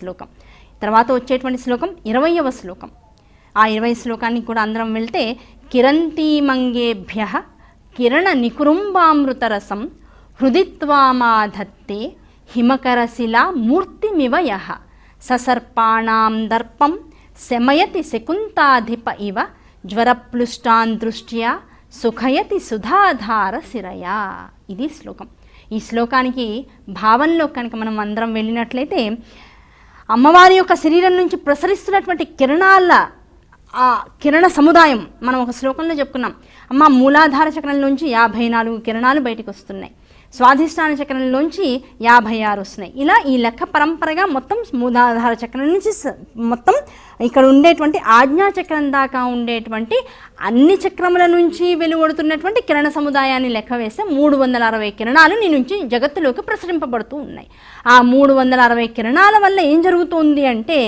శ్లోకం. తర్వాత వచ్చేటువంటి శ్లోకం ఇరవయవ శ్లోకం. ఆ ఇరవై శ్లోకానికి కూడా అందరం వెళ్తే కిరంతీమంగేభ్య కిరణ నికురుంబామృతరసం హృదిత్వామాధత్తే హిమకరశిలా మూర్తిమివ యః ససర్పాణాం దర్పం శమయతి శకుంతాధిప ఇవ జ్వరప్లుష్టాన్ దృష్ట్యా సుఖయతి సుధాధార శిరయా. ఇది శ్లోకం. ఈ శ్లోకానికి భావంలో కనుక మనం అందరం వెళ్ళినట్లయితే అమ్మవారి యొక్క శరీరం నుంచి ప్రసరిస్తున్నటువంటి కిరణాల ఆ కిరణ సముదాయం మనం ఒక శ్లోకంలో చెప్పుకున్నాం. అమ్మ మూలాధార చక్రం నుంచి యాభై నాలుగు కిరణాలు బయటకు వస్తున్నాయి. స్వాధిష్టాన చక్రంలోంచి యాభై ఆరు వస్తున్నాయి. ఇలా ఈ లెక్క పరంపరగా మొత్తం మూలాధార చక్రం నుంచి మొత్తం ఇక్కడ ఉండేటువంటి ఆజ్ఞా చక్రం దాకా ఉండేటువంటి అన్ని చక్రముల నుంచి వెలువడుతున్నటువంటి కిరణ సముదాయాన్ని లెక్క వేస్తే మూడు వందల అరవై కిరణాలు నీ నుంచి జగత్తులోకి ప్రసరింపబడుతూ ఉన్నాయి. ఆ మూడు వందల అరవై కిరణాల వల్ల ఏం జరుగుతుంది అంటే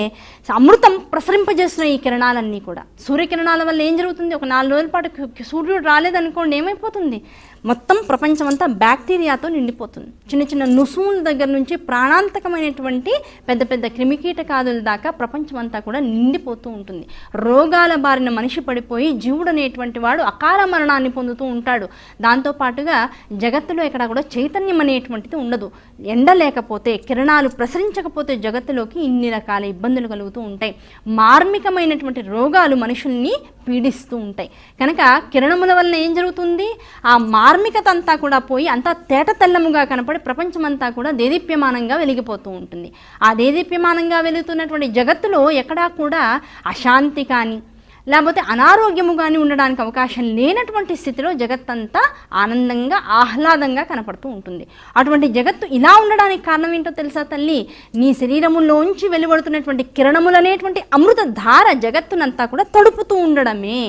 అమృతం ప్రసరింపజేస్తున్న ఈ కిరణాలన్నీ కూడా. సూర్యకిరణాల వల్ల ఏం జరుగుతుంది? ఒక నాలుగు రోజుల పాటు సూర్యుడు రాలేదనుకోండి ఏమైపోతుంది? మొత్తం ప్రపంచం అంతా బ్యాక్టీరియాతో నిండిపోతుంది. చిన్న చిన్న నుసుముల దగ్గర నుంచి ప్రాణాంతకమైనటువంటి పెద్ద పెద్ద క్రిమికీటకాదుల దాకా ప్రపంచం అంతా కూడా నిండిపోతూ ఉంటుంది. రోగాల బారిన మనిషి పడిపోయి జీవుడు అనేటువంటి వాడు అకాల మరణాన్ని పొందుతూ ఉంటాడు. దాంతోపాటుగా జగత్తులో ఎక్కడ కూడా చైతన్యం అనేటువంటిది ఉండదు. ఎండ లేకపోతే కిరణాలు ప్రసరించకపోతే జగత్తులోకి ఇన్ని రకాల ఇబ్బందులు కలుగుతూ ఉంటాయి. మార్మికమైనటువంటి రోగాలు మనుషుల్ని పీడిస్తూ ఉంటాయి. కనుక కిరణముల వలన ఏం జరుగుతుంది? ఆ మార్ ధార్మికత అంతా కూడా పోయి అంతా తేట తెల్లముగా కనపడి ప్రపంచమంతా కూడా దేదీప్యమానంగా వెలిగిపోతూ ఉంటుంది. ఆ దేదీప్యమానంగా వెలుగుతున్నటువంటి జగత్తులో ఎక్కడా కూడా అశాంతి కానీ లేకపోతే అనారోగ్యము కానీ ఉండడానికి అవకాశం లేనటువంటి స్థితిలో జగత్తంతా ఆనందంగా ఆహ్లాదంగా కనపడుతూ ఉంటుంది. అటువంటి జగత్తు ఇలా ఉండడానికి కారణం ఏంటో తెలుసా తల్లి? నీ శరీరములోంచి వెలువడుతున్నటువంటి కిరణములనేటువంటి అమృతధార జగత్తునంతా కూడా తడుపుతూ ఉండడమే.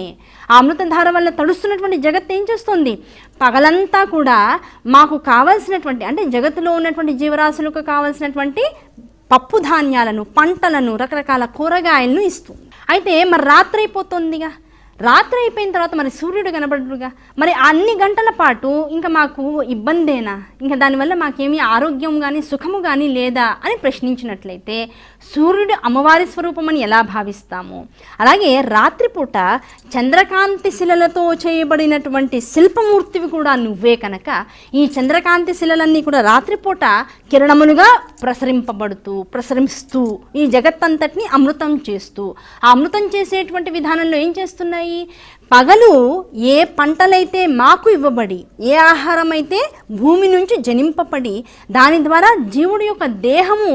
ఆ అమృతధార వల్ల తడుస్తున్నటువంటి జగత్తు ఏం చేస్తుంది? పగలంతా కూడా మాకు కావలసినటువంటి అంటే జగత్తులో ఉన్నటువంటి జీవరాశులకు కావలసినటువంటి పప్పు ధాన్యాలను పంటలను రకరకాల కూరగాయలను ఇస్తుంది అయితే మరి రాత్రి అయిపోతుందిగా. రాత్రి అయిపోయిన తర్వాత మరి సూర్యుడు కనబడుగా మరి అన్ని గంటల పాటు ఇంకా మాకు ఇబ్బందేనా? ఇంకా దానివల్ల మాకేమీ ఆరోగ్యం కానీ సుఖము కానీ లేదా అని ప్రశ్నించినట్లయితే సూర్యుడు అమ్మవారి స్వరూపం అని ఎలా భావిస్తాము? అలాగే రాత్రిపూట చంద్రకాంతి శిలలతో చేయబడినటువంటి శిల్పమూర్తివి కూడా నువ్వే కనుక ఈ చంద్రకాంతి శిలలన్నీ కూడా రాత్రిపూట కిరణములుగా ప్రసరింపబడుతూ ప్రసరిస్తూ ఈ జగత్తంతటిని అమృతం చేస్తూ ఆ అమృతం చేసేటువంటి విధానంలో ఏం చేస్తున్నాయి? పగలు ఏ పంటలైతే మాకు ఇవ్వబడి ఏ ఆహారం అయితే భూమి నుంచి జనింపబడి దాని ద్వారా జీవుడి యొక్క దేహము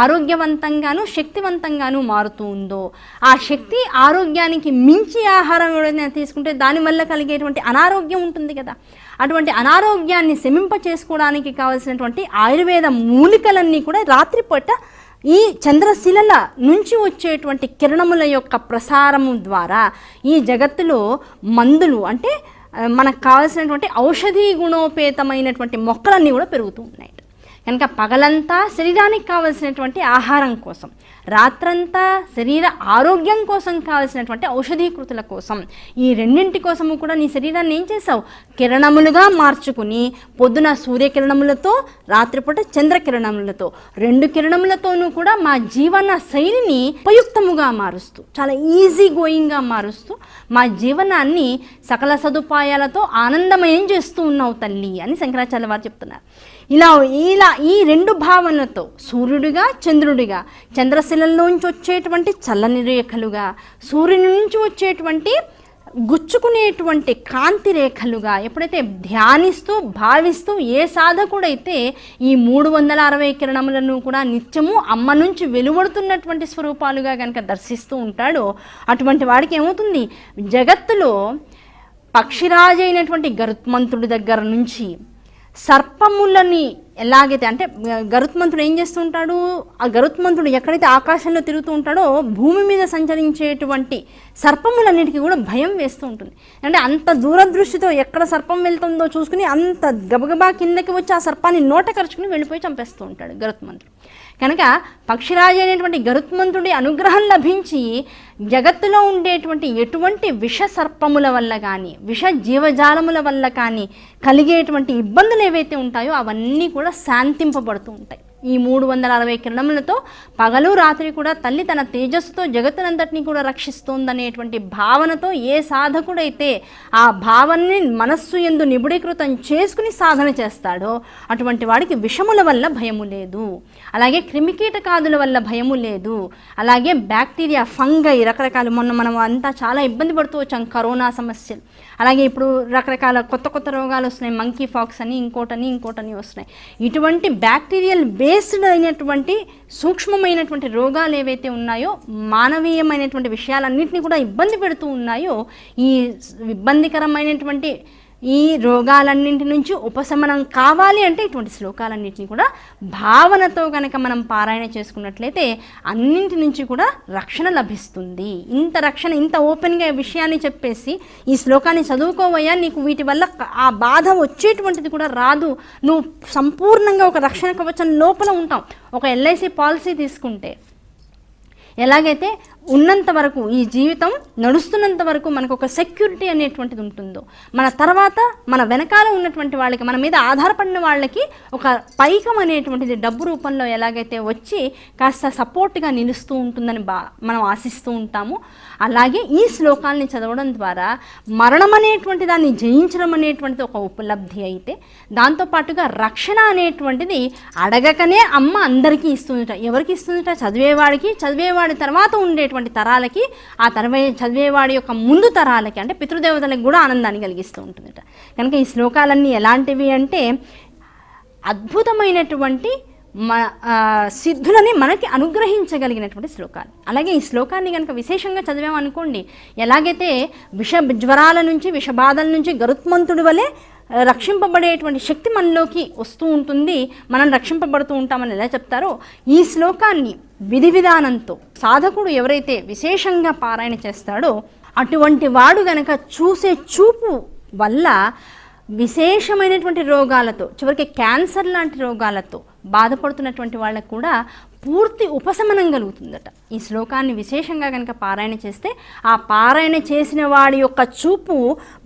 ఆరోగ్యవంతంగాను శక్తివంతంగాను మారుతూ ఉందో ఆ శక్తి ఆరోగ్యానికి మించి ఆహారం ఎవరైనా తీసుకుంటే దానివల్ల కలిగేటువంటి అనారోగ్యం ఉంటుంది కదా. అటువంటి అనారోగ్యాన్ని శమింప చేసుకోవడానికి కావలసినటువంటి ఆయుర్వేద మూలికలన్నీ కూడా రాత్రిపూట ఈ చంద్రశిలల నుంచి వచ్చేటువంటి కిరణముల యొక్క ప్రసారము ద్వారా ఈ జగత్తులో మందులు అంటే మనకు కావాల్సినటువంటి ఔషధీ గుణోపేతమైనటువంటి మొక్కలన్నీ కూడా పెరుగుతూ ఉన్నాయి. కనుక పగలంతా శరీరానికి కావలసినటువంటి ఆహారం కోసం రాత్రంతా శరీర ఆరోగ్యం కోసం కావలసినటువంటి ఔషధీకృతుల కోసం ఈ రెండింటి కోసము కూడా నీ శరీరాన్ని ఏం చేసావు కిరణములుగా మార్చుకుని పొద్దున సూర్యకిరణములతో రాత్రిపూట చంద్రకిరణములతో రెండు కిరణములతోనూ కూడా మా జీవన శైలిని ఉపయుక్తముగా మారుస్తూ చాలా ఈజీ గోయింగ్గా మారుస్తూ మా జీవనాన్ని సకల సదుపాయాలతో ఆనందమయం చేస్తూ ఉన్నావు తల్లి అని శంకరాచార్య వారు చెప్తున్నారు. ఇలా ఇలా ఈ రెండు భావనలతో సూర్యుడిగా చంద్రుడిగా చంద్రశిలల్లోంచి వచ్చేటువంటి చల్లని రేఖలుగా సూర్యుని నుంచి వచ్చేటువంటి గుచ్చుకునేటువంటి కాంతి రేఖలుగా ఎప్పుడైతే ధ్యానిస్తూ భావిస్తూ ఏ సాధకుడైతే ఈ మూడు వందల అరవై కిరణములను కూడా నిత్యము అమ్మ నుంచి వెలువడుతున్నటువంటి స్వరూపాలుగా కనుక దర్శిస్తూ ఉంటాడో అటువంటి వాడికి ఏమవుతుంది? జగత్తులో పక్షిరాజు అయినటువంటి గరుత్మంతుడి దగ్గర నుంచి సర్పములని ఎలాగైతే అంటే గరుత్మంతుడు ఏం చేస్తూ ఉంటాడు ఆ గరుత్మంతుడు ఎక్కడైతే ఆకాశంలో తిరుగుతూ ఉంటాడో భూమి మీద సంచరించేటువంటి సర్పములన్నిటికీ కూడా భయం వేస్తూ ఉంటుంది. అంటే అంత దూరదృష్టితో ఎక్కడ సర్పం వెళ్తుందో చూసుకుని అంత గబగబా కిందకి వచ్చి ఆ సర్పాన్ని నోట కరుచుకుని వెళ్ళిపోయి చంపేస్తూ ఉంటాడు గరుత్మంతుడు. కనుక పక్షిరాజు అయినటువంటి గరుత్మంతుడి అనుగ్రహం లభించి జగత్తులో ఉండేటువంటి ఎటువంటి విష సర్పముల వల్ల కానీ విష జీవజాలముల వల్ల కానీ కలిగేటువంటి ఇబ్బందులు ఏవైతే ఉంటాయో అవన్నీ కూడా శాంతింపబడుతూ ఉంటాయి. ఈ మూడు వందల అరవై కిరణములతో పగలు రాత్రి కూడా తల్లి తన తేజస్సుతో జగత్తునంతటిని కూడా రక్షిస్తోందనేటువంటి భావనతో ఏ సాధకుడైతే ఆ భావనని మనస్సు ఎందు నిబుడీకృతం చేసుకుని సాధన చేస్తాడో అటువంటి వాడికి విషముల వల్ల భయము లేదు. అలాగే క్రిమికీటకాదుల వల్ల భయము లేదు. అలాగే బ్యాక్టీరియా ఫంగై రకరకాల మొన్న మనం అంతా చాలా ఇబ్బంది పడుతూ వచ్చాం కరోనా సమస్యలు. అలాగే ఇప్పుడు రకరకాల కొత్త కొత్త రోగాలు వస్తున్నాయి. మంకీ ఫాక్స్ అని ఇంకోటని ఇంకోటని వస్తున్నాయి. ఇటువంటి బ్యాక్టీరియల్ బేస్డ్ అయినటువంటి సూక్ష్మమైనటువంటి రోగాలు ఏవైతే ఉన్నాయో మానవీయమైనటువంటి విషయాలన్నింటినీ కూడా ఇబ్బంది పెడుతూ ఉన్నాయో ఈ ఇబ్బందికరమైనటువంటి ఈ రోగాలన్నింటి నుంచి ఉపశమనం కావాలి అంటే ఇటువంటి శ్లోకాలన్నింటినీ కూడా భావనతో కనుక మనం పారాయణ చేసుకున్నట్లయితే అన్నింటి నుంచి కూడా రక్షణ లభిస్తుంది. ఇంత రక్షణ ఇంత ఓపెన్గా విషయాన్ని చెప్పేసి ఈ శ్లోకాన్ని చదువుకోవయ్యా నీకు వీటి వల్ల ఆ బాధ వచ్చేటువంటిది కూడా రాదు. నువ్వు సంపూర్ణంగా ఒక రక్షణ కవచం లోపల ఉంటాం ఒక ఎల్ఐసి పాలసీ తీసుకుంటే ఎలాగైతే ఉన్నంత వరకు ఈ జీవితం నడుస్తున్నంత వరకు మనకు ఒక సెక్యూరిటీ అనేటువంటిది ఉంటుందో మన తర్వాత మన వెనకాల ఉన్నటువంటి వాళ్ళకి మన మీద ఆధారపడిన వాళ్ళకి ఒక పైకం అనేటువంటిది డబ్బు రూపంలో ఎలాగైతే వచ్చి కాస్త సపోర్ట్గా నిలుస్తూ ఉంటుందని బా మనం ఆశిస్తూ ఉంటాము. అలాగే ఈ శ్లోకాల్ని చదవడం ద్వారా మరణం అనేటువంటి దాన్ని జయించడం అనేటువంటిది ఒక ఉపలబ్ధి అయితే దాంతోపాటుగా రక్షణ అనేటువంటిది అడగకనే అమ్మ అందరికీ ఇస్తుందిట. ఎవరికి ఇస్తుందిట? చదివేవాడికి చదివేవాడి తర్వాత ఉండేటువంటి తరాలకి ఆ తర్వే చదివేవాడి యొక్క ముందు తరాలకి అంటే పితృదేవతలకు కూడా ఆనందాన్ని కలిగిస్తూ ఉంటుందట. కనుక ఈ శ్లోకాలన్నీ ఎలాంటివి అంటే అద్భుతమైనటువంటి మ సిద్ధులని మనకి అనుగ్రహించగలిగినటువంటి శ్లోకాలు. అలాగే ఈ శ్లోకాన్ని కనుక విశేషంగా చదివామనుకోండి ఎలాగైతే విష జ్వరాల నుంచి విషబాధల నుంచి గరుత్మంతుడి వలె రక్షింపబడేటువంటి శక్తి మనలోకి వస్తూ ఉంటుంది. మనం రక్షింపబడుతూ ఉంటామని ఎలా చెప్తారో ఈ శ్లోకాన్ని విధి విధానంతో సాధకుడు ఎవరైతే విశేషంగా పారాయణ చేస్తాడో అటువంటి వాడు గనక చూసే చూపు వల్ల విశేషమైనటువంటి రోగాలతో చివరికి క్యాన్సర్ లాంటి రోగాలతో బాధపడుతున్నటువంటి వాళ్ళకు కూడా పూర్తి ఉపశమనం కలుగుతుందట. ఈ శ్లోకాన్ని విశేషంగా కనుక పారాయణ చేస్తే ఆ పారాయణ చేసిన వాడి యొక్క చూపు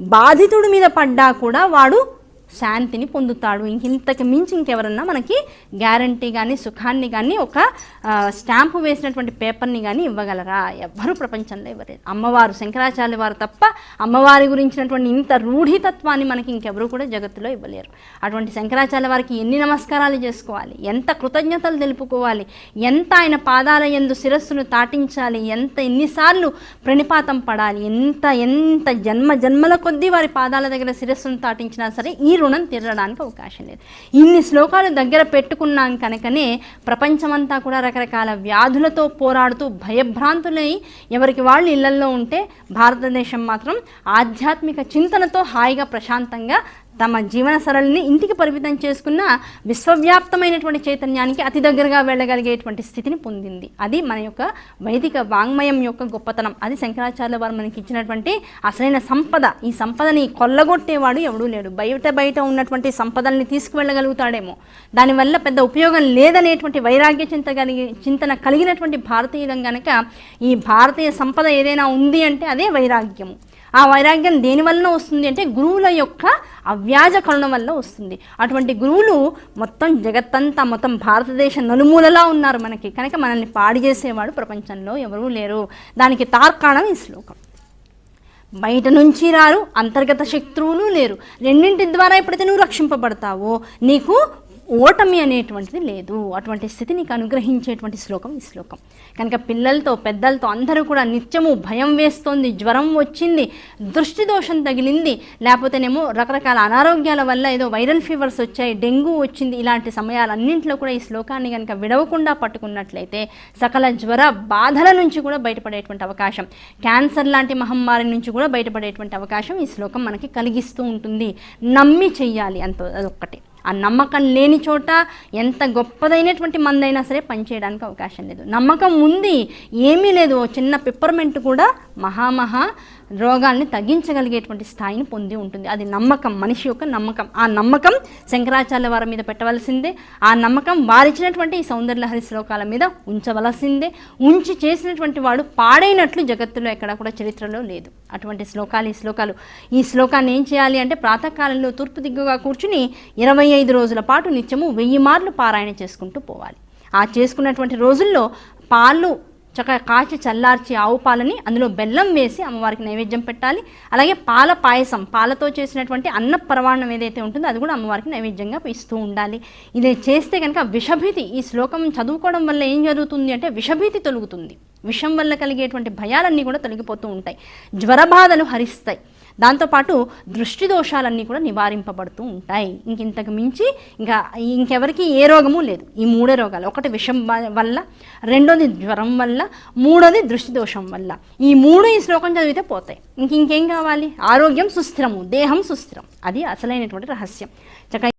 బాధితుడి మీద పడ్డా కూడా వాడు శాంతిని పొందుతాడు. ఇంక ఇంతకు మించి ఇంకెవరన్నా మనకి గ్యారంటీ కానీ సుఖాన్ని కానీ ఒక స్టాంపు వేసినటువంటి పేపర్ని కానీ ఇవ్వగలరా? ఎవ్వరూ ప్రపంచంలో ఇవ్వలేదు అమ్మవారు శంకరాచార్య వారు తప్ప అమ్మవారి గురించినటువంటి ఇంత రూఢితత్వాన్ని మనకి ఇంకెవరూ కూడా జగత్తులో ఇవ్వలేరు. అటువంటి శంకరాచార్య వారికి ఎన్ని నమస్కారాలు చేసుకోవాలి? ఎంత కృతజ్ఞతలు తెలుపుకోవాలి? ఎంత ఆయన పాదాల ఎందు శిరస్సును తాటించాలి? ఎంత ఎన్నిసార్లు ప్రణిపాతం పడాలి? ఎంత ఎంత జన్మ జన్మల కొద్దీ వారి పాదాల దగ్గర శిరస్సును తాటించినా సరే ఈ రుణం తీరడానికి అవకాశం లేదు. ఇన్ని శ్లోకాలు దగ్గర పెట్టుకున్నాం కనుకనే ప్రపంచమంతా కూడా రకరకాల వ్యాధులతో పోరాడుతూ భయభ్రాంతులై ఎవరికి వాళ్ళు ఇళ్ళల్లో ఉంటే భారతదేశం మాత్రం ఆధ్యాత్మిక చింతనతో హాయిగా ప్రశాంతంగా తమ జీవన సరళిని ఇంటికి పరిమితం చేసుకున్న విశ్వవ్యాప్తమైనటువంటి చైతన్యానికి అతి దగ్గరగా వెళ్ళగలిగేటువంటి స్థితిని పొందింది. అది మన యొక్క వైదిక వాంగ్మయం యొక్క గొప్పతనం. అది శంకరాచార్య వారు మనకి ఇచ్చినటువంటి అసలైన సంపద. ఈ సంపదని కొల్లగొట్టేవాడు ఎవడూ లేడు. బయట బయట ఉన్నటువంటి సంపదల్ని తీసుకువెళ్ళగలుగుతాడేమో. దానివల్ల పెద్ద ఉపయోగం లేదనేటువంటి వైరాగ్య చింత కలిగి చింతన కలిగినటువంటి భారతీయులం గనక ఈ భారతీయ సంపద ఏదైనా ఉంది అంటే అదే వైరాగ్యము. ఆ వైరాగ్యం దేనివలన వస్తుంది అంటే గురువుల యొక్క అవ్యాజ కరుణ వల్ల వస్తుంది. అటువంటి గురువులు మొత్తం జగత్తంతా మొత్తం భారతదేశ నలుమూలలా ఉన్నారు మనకి. కనుక మనల్ని పాడి చేసేవాడు ప్రపంచంలో ఎవరూ లేరు. దానికి తార్కాణం ఈ శ్లోకం. బయట నుంచి రారు అంతర్గత శత్రువులు లేరు. రెండింటి ద్వారా ఎప్పుడైతే నువ్వు రక్షింపబడతావో నీకు ఓటమి అనేటువంటిది లేదు. అటువంటి స్థితి నీకు అనుగ్రహించేటువంటి శ్లోకం ఈ శ్లోకం. కనుక పిల్లలతో పెద్దలతో అందరూ కూడా నిత్యము భయం వేస్తోంది జ్వరం వచ్చింది దృష్టి దోషం తగిలింది లేకపోతేనేమో రకరకాల అనారోగ్యాల వల్ల ఏదో వైరల్ ఫీవర్స్ వచ్చాయి డెంగ్యూ వచ్చింది ఇలాంటి సమయాలన్నింటిలో కూడా ఈ శ్లోకాన్ని కనుక విడవకుండా పట్టుకున్నట్లయితే సకల జ్వర బాధల నుంచి కూడా బయటపడేటువంటి అవకాశం. క్యాన్సర్ లాంటి మహమ్మారి నుంచి కూడా బయటపడేటువంటి అవకాశం ఈ శ్లోకం మనకి కలిగిస్తూ ఉంటుంది. నమ్మి చెయ్యాలి అంత అదొక్కటి. ఆ నమ్మకం లేని చోట ఎంత గొప్పదైనటువంటి మందైనా సరే పనిచేయడానికి అవకాశం లేదు. నమ్మకం ఉంది ఏమీ లేదు. ఓ చిన్న పిప్పర్మెంట్ కూడా మహామహా రోగాల్ని తగ్గించగలిగేటువంటి స్థాయిని పొంది ఉంటుంది. అది నమ్మకం మనిషి యొక్క నమ్మకం. ఆ నమ్మకం శంకరాచార్య వారి మీద పెట్టవలసిందే. ఆ నమ్మకం వారిచ్చినటువంటి ఈ సౌందర్యలహరి శ్లోకాల మీద ఉంచవలసిందే. ఉంచి చేసినటువంటి వాడు పాడైనట్లు జగత్తులో ఎక్కడా కూడా చరిత్రలో లేదు. అటువంటి శ్లోకాలు ఈ శ్లోకాలు. ఈ శ్లోకాన్ని ఏం చేయాలి అంటే ప్రాతకాలంలో తూర్పు దిగ్గుగా కూర్చుని ఇరవై ఐదు రోజుల పాటు నిత్యము వెయ్యి మార్లు పారాయణ చేసుకుంటూ పోవాలి. ఆ చేసుకున్నటువంటి రోజుల్లో పాలు చక్కగా కాచి చల్లార్చి ఆవు పాలని అందులో బెల్లం వేసి అమ్మవారికి నైవేద్యం పెట్టాలి. అలాగే పాల పాయసం పాలతో చేసినటువంటి అన్న పరమాణం ఏదైతే ఉంటుందో అది కూడా అమ్మవారికి నైవేద్యంగా ఇస్తూ ఉండాలి. ఇది చేస్తే కనుక విషభీతి ఈ శ్లోకం చదువుకోవడం వల్ల ఏం జరుగుతుంది అంటే విషభీతి తొలుగుతుంది. విషం వల్ల కలిగేటువంటి భయాలన్నీ కూడా తొలగిపోతూ ఉంటాయి. జ్వరబాధలు హరిస్తాయి. దాంతోపాటు దృష్టి దోషాలన్నీ కూడా నివారింపబడుతూ ఉంటాయి. ఇంకింతకు మించి ఇంకా ఇంకెవరికి ఏ రోగము లేదు. ఈ మూడే రోగాలు. ఒకటి విషం వ- వల్ల రెండోది జ్వరం వల్ల మూడోది దృష్టి దోషం వల్ల. ఈ మూడు ఈ శ్లోకం చదివితే పోతాయి. ఇంక ఇంకేం కావాలి? ఆరోగ్యం సుస్థిరము దేహం సుస్థిరం. అది అసలైనటువంటి రహస్యం. చక్క